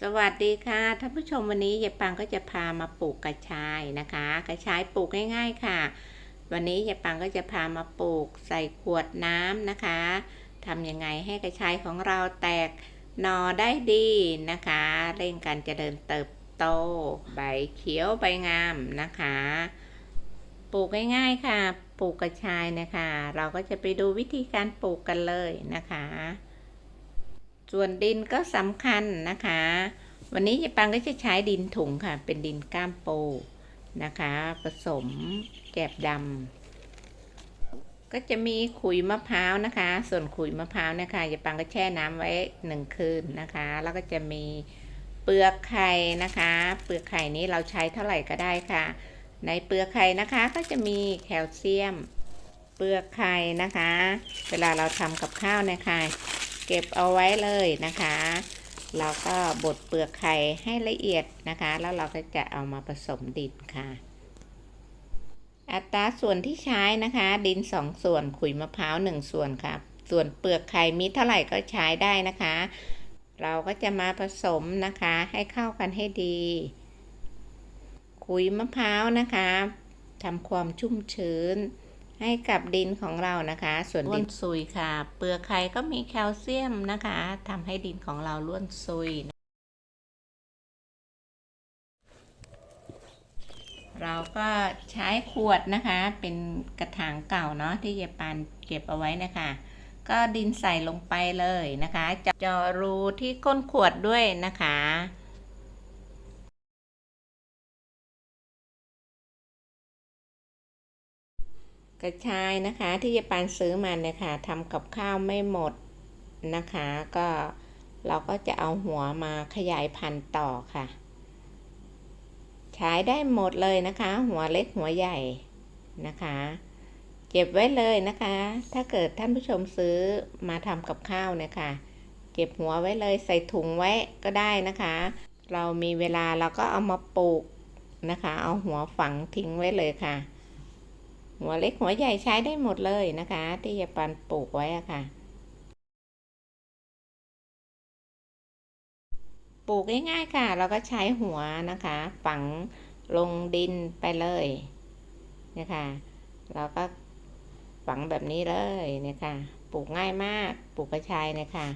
สวัสดีค่ะท่านผู้ชมวันนี้ยายปังก็จะพามาปลูกกระชายนะคะ กระชายปลูกง่าย ๆค่ะ วันนี้ยายปังก็จะพามาปลูกใส่ขวดน้ำนะคะทำยังไงให้กระชายของเราแตกหนอได้ดีนะคะเร่งการเจริญเติบโต ใบเขียวใบงามนะคะ ปลูกง่ายๆค่ะ ปลูกกระชายนะคะ เราก็จะไปดูวิธีการปลูกกันเลยนะคะ ส่วนดินก็สำคัญนะคะ วันนี้ยายปังก็จะใช้ดินถุงค่ะ เป็นดินก้ามโปนะคะ ผสมแกบดำก็จะมีขุยมะพร้าวนะคะ ส่วนขุยมะพร้าวนะคะยายปังก็แช่น้ำไว้หนึ่งคืนนะคะ แล้วก็จะมีเปลือกไข่นะคะ เปลือกไข่นี้เราใช้เท่าไหร่ก็ได้ค่ะ ในเปลือกไข่นะคะก็จะมีแคลเซียม เปลือกไข่นะคะ เวลาเราทำกับข้าวนะคะ เก็บเอาไว้เลยนะคะ เราก็บดเปลือกไข่ให้ละเอียดนะคะ แล้วเราก็จะเอามาผสมดินค่ะ อัตราส่วนที่ใช้นะคะ ดิน 2 ส่วนขุยมะพร้าว 1 ส่วนค่ะส่วนเปลือกไข่มีเท่าไหร่ก็ใช้ได้นะคะ เราก็จะมาผสมนะคะให้เข้ากันให้ดี ขุยมะพร้าวนะคะทำความชุ่มชื้น ให้กับดินของเรานะคะ ส่วนดินซุยค่ะ เปลือกไข่ก็มีแคลเซียมนะคะทำให้ดินของเราล้วนซุย เราก็ใช้ขวดนะคะ เป็นกระถางเก่าเนาะที่ยายปานเก็บเอาไว้นะคะ ก็ดินใส่ลงไปเลยนะคะเจาะรูที่ก้นขวดด้วยนะคะ กระชายนะคะที่ยายปานซื้อมาเนี่ยค่ะทำกับข้าวไม่หมดนะคะ ก็เราก็จะเอาหัวมาขยายพันธุ์ต่อค่ะ ใช้ได้หมดเลยนะคะ หัวเล็กหัวใหญ่นะคะ เก็บไว้เลยนะคะ ถ้าเกิดท่านผู้ชมซื้อมาทำกับข้าวเนี่ยค่ะ เก็บหัวไว้เลยใส่ถุงไว้ก็ได้นะคะ เรามีเวลาเราก็เอามาปลูกนะคะ เอาหัวฝังทิ้งไว้เลยค่ะ หัวเล็กหัวใหญ่ใช้ได้หมดเลยนะคะ ที่ยายปันปลูกไว้อะค่ะ ปลูกง่ายๆค่ะ เราก็ใช้หัวนะคะ ฝังลงดินไปเลยเนี่ยค่ะเราก็ฝังแบบนี้เลยเนี่ยค่ะปลูกง่ายมากปลูกกระชายเนี่ยค่ะ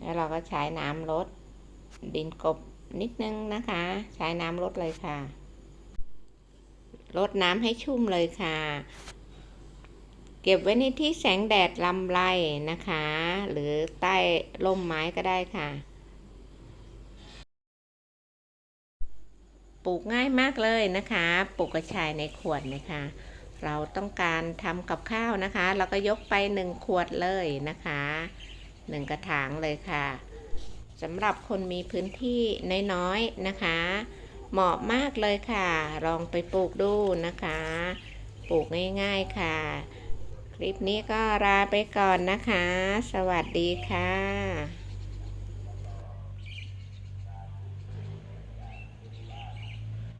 แล้วเราก็ใช้น้ำลดดินกบนิดนึงนะคะ ใช้น้ำลดเลยค่ะ ลดน้ำให้ชุ่มเลยค่ะ เก็บไว้ในที่แสงแดดลำไรนะคะ หรือใต้ร่มไม้ก็ได้ค่ะ ปลูกง่ายมากเลยนะคะ ปลูกกระชายในขวดนะคะ เราต้องการทำกับข้าวนะคะ เราก็ยกไปหนึ่งขวดเลยนะคะหนึ่งกระถางเลยค่ะสำหรับคนมีพื้นที่น้อยๆนะคะ เหมาะมากเลยค่ะ ลองไปปลูกดูนะคะ ปลูกง่ายๆค่ะ คลิปนี้ก็ลาไปก่อนนะคะ สวัสดีค่ะ